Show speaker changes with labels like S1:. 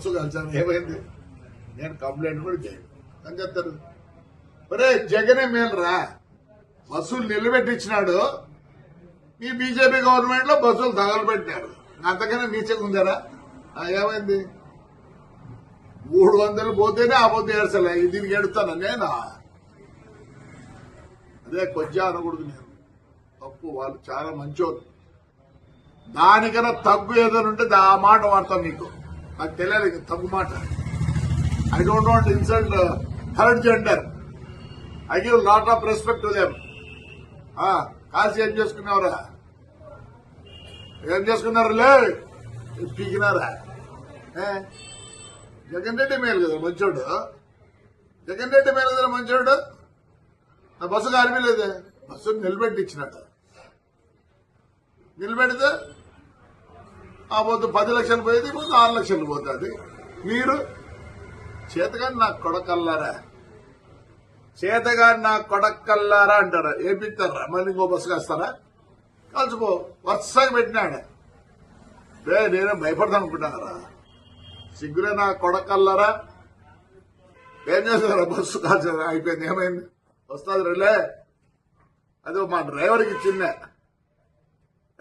S1: Sir ఏమైంది? నేను complaint కూడా చేయను. అని చెప్తారు ఒరే జగనే మేలురా బస్సులు నిలబెట్టించినాడు. ఈ బీజేపీ గవర్నమెంట్లో బస్సులు తగలబెట్టారు అంతకన్నా నీచగా ఉందారా? ఏమైంది? మూడు వందలు పోతేనే ఆ పొద్దు ఏడ్చలే. దీనికి ఎడుతాను నేనా? అదే కొద్దిగా అనకూడదు నేను. తప్పు. వాళ్ళు చాలా మంచోళ్ళు. దానికన్నా తగ్గు ఏదైనా ఉంటే దా- ఆ మాట వాడతాను నీకు. నాకు తెలియదు తగ్గు మాట. I don't want insult third gender I give lot of respect to them కాల్సి ఏం చేసుకున్నావురా ఏం చేసుకున్నారు లే పీకినారా? జగన్ రెడ్డి మేలు కదా మంచోడు? జగన్ రెడ్డి మేలు కదా మంచోడు? నా బస్సు కారిపోలేదే బస్సు నిలబెట్టి ఇచ్చినట్టు నిలబెడితే ఆ పొద్దు పది లక్షలు పోయేది ఇప్పుడు ఆరు లక్షలు పోతుంది. మీరు చేతగాని నా కొడకల్లారా? చేతగాని నా కొడకల్లారా అంటారా. ఏపిస్తారా? మళ్ళీ ఇంకో బస్సు కాస్తారా? కలిసిపో వరుసగా పెట్టినాడు రే నేనే భయపడతాను అనుకుంటున్నారా సిగ్గులే నా కొడకల్లారా? ఏం చేస్తారా బస్సు కాల్చారా అయిపోయింది. ఏమైంది? వస్తుంది రేలే. అదే మా డ్రైవర్కి ఇచ్చిందే.